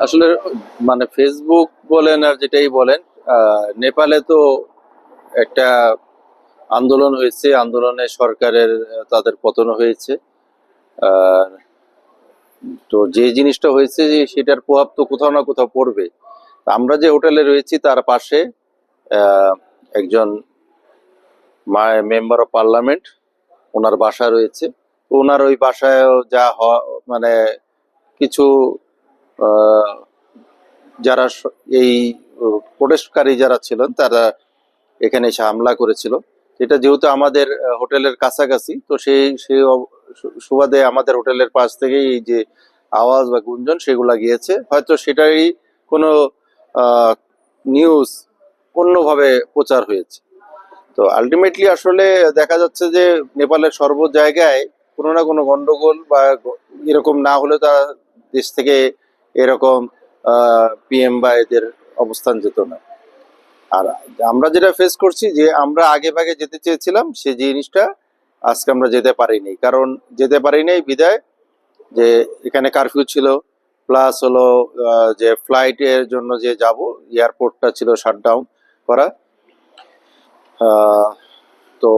আসলে মানে ফেসবুক বলেন আর যেটাই বলেন নেপালে তো একটা আন্দোলন হয়েছে, আন্দোলনে সরকারের তাদের পতন হয়েছে। আর তো যে জিনিসটা হয়েছে সেটার প্রভাব তো কোথাও না কোথাও পড়বে। আমরা যে হোটেলে রয়েছি, তার পাশে একজন মেম্বার অফ পার্লামেন্ট, ওনার বাসা রয়েছে। ওনার ওই বাসায় যা মানে কিছু যারা এই প্রোটেস্টকারী যারা ছিলেন তারা এখানে এসে হামলা করেছিল। এটা যেহেতু আমাদের হোটেলের কাছাকাছি, তো সেই সেই সুবাদে আমাদের হোটেলের পাশ থেকে এই যে আওয়াজ বা গুঞ্জন সেগুলা গিয়েছে। হয়তো সেটারই কোনো নিউজ অন্যভাবে প্রচার হয়েছে। তো আলটিমেটলি আসলে দেখা যাচ্ছে যে নেপালের সর্ব জায়গায় কোনো না কোনো গন্ডগোল বা এরকম না হলে তারা দেশ থেকে এরকম পিএম বা এদের অবস্থান যেত না। আর আমরা যেটা ফেস করছি যে, আমরা আগে ভাগে যেতে চেয়েছিলাম, সে জিনিসটা আজকে আমরা যেতে পারিনি। কারণ যেতে পারিনি বিদায়, যে এখানে কারফিউ ছিল প্লাস হলো যে ফ্লাইটের জন্য যে যাব এয়ারপোর্টটা ছিল শাটডাউন করা। তো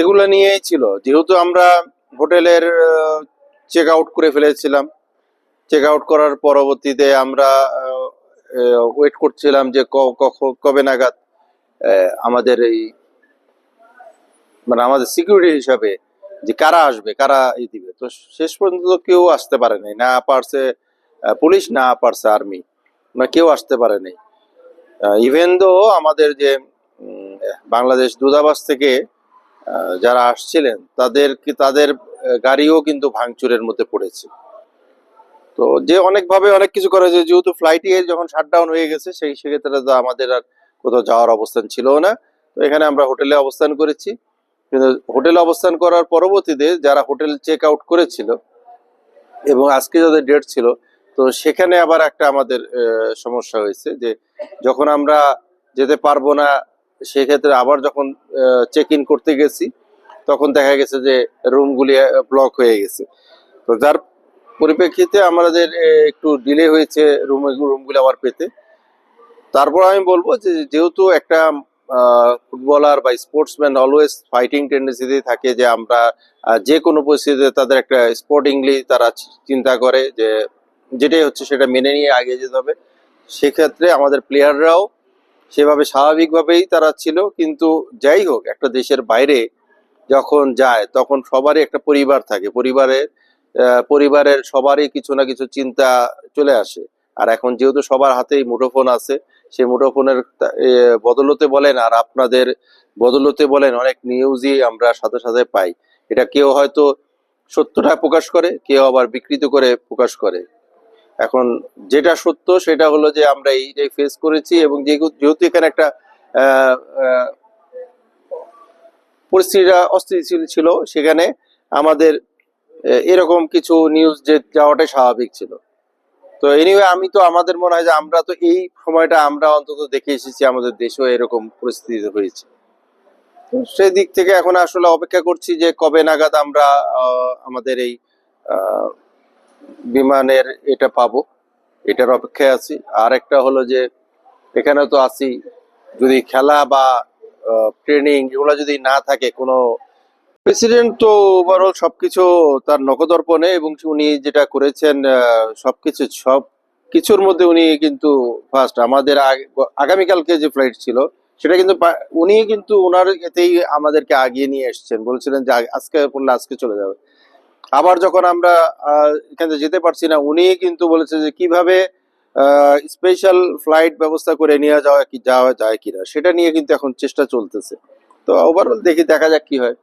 এগুলো নিয়েই ছিল। যেহেতু আমরা হোটেলের চেক আউট করে ফেলেছিলাম চেক আউট করার পরবর্তীতে আমরা ওয়েট করছিলাম যে কবে নাগাদ আমাদের এই মানে আমাদের সিকিউরিটি হিসাবে যে কারা আসবে, কারা ই দিবে। তো শেষ পর্যন্ত কেউ আসতে পারে নাই, না পারছে পুলিশ, না পারছে আর্মি না কেউ আসতে পারে নাই। ইভেন দো আমাদের যে বাংলাদেশ দূতাবাস থেকে যারা আসছিলেন, তাদের তাদের গাড়িও কিন্তু ভাঙচুরের মধ্যে পড়েছে। তো যে অনেকভাবে অনেক কিছু করে, যে যেহেতু ফ্লাইটে যখন শাটডাউন হয়ে গেছে, সেই সেক্ষেত্রে তো আমাদের আর কোথাও যাওয়ার অবস্থান ছিল না। তো এখানে আমরা হোটেলে অবস্থান করেছি। কিন্তু হোটেলে অবস্থান করার পরবর্তীতে যারা হোটেল চেক আউট করেছিল এবং আজকে যাদের ডেট ছিল, তো সেখানে আবার একটা আমাদের সমস্যা হয়েছে যে যখন আমরা যেতে পারব না, সেক্ষেত্রে আবার যখন চেক ইন করতে গেছি, তখন দেখা গেছে যে রুমগুলি ব্লক হয়ে গেছে। তো যার পরিপ্রেক্ষিতে আমাদের একটু ডিলে হয়েছে রুম রুমগুলো আবার পেতে। তারপর আমি বলব যে, যেহেতু একটা ফুটবলার বা স্পোর্টসম্যান অলওয়েজ ফাইটিং টেন্ডেন্সিতে থাকে যে, আমরা যে কোনো পরিস্থিতিতে তাদের একটা স্পোর্টিংলি তারা চিন্তা করে যে, যেটাই হচ্ছে সেটা মেনে নিয়ে আগে যেতে হবে। সেক্ষেত্রে আমাদের প্লেয়াররাও সেভাবে স্বাভাবিকভাবেই তারা ছিল, কিন্তু যাই হোক, একটা দেশের বাইরে যখন যায়, তখন সবারই একটা পরিবার থাকে। পরিবারের পরিবারের সবারই কিছু না কিছু চিন্তা চলে আসে। আর এখন যেহেতু সবার হাতেই মুঠোফোন আছে সেই মুঠোফোনের বদলতে বলেন আর আপনাদের বদলতে বলেন, অনেক নিউজই আমরা সাথে সাথে পাই। এটা কেউ হয়তো সত্যটা প্রকাশ করে, কেউ আবার বিকৃত করে প্রকাশ করে। এখন যেটা সত্য সেটা হলো যে আমরা এইটাই ফেস করেছি এবং যেহেতু এখানে একটা পরিস্থিতিটা অস্থিতিশীল ছিল, সেখানে আমাদের এরকম কিছু নিউজ যে যাওয়াটাই স্বাভাবিক ছিল। তো এনিওয়ে আমি তো, আমাদের মনে হয় যে আমরা তো এই সময়টা আমরা অন্তত দেখে এসেছি আমাদের দেশেও এরকম পরিস্থিতি হয়েছে। সেই দিক থেকে এখন আসলে অপেক্ষা করছি যে কবে নাগাদ আমরা আমাদের এই বিমানের এটা পাবো, এটার অপেক্ষায় আছি। আর একটা হলো যে, এখানে তো আছি, যদি খেলা বা ট্রেনিং এগুলো যদি না থাকে কোনো প্রেসিডেন্ট তো ওভারঅল সবকিছু তার নখদর্পণে এবং উনি যেটা করেছেন সবকিছু সব কিছুর মধ্যে উনি কিন্তু ফার্স্ট আমাদের আগামীকালকে যে ফ্লাইট ছিল, সেটা কিন্তু উনি কিন্তু ওনার এতেই আমাদেরকে আগিয়ে নিয়ে এসেছেন। বলছিলেন যে আজকে পড়লে আজকে চলে যাবে। আবার যখন আমরা এখান যেতে পারছি না, উনি কিন্তু বলেছে যে কীভাবে স্পেশাল ফ্লাইট ব্যবস্থা করে নিয়ে যাওয়া কি, যাওয়া যায় কিনা, সেটা নিয়ে কিন্তু এখন চেষ্টা চলতেছে। তো ওভারঅল দেখি, দেখা যাক কি হয়।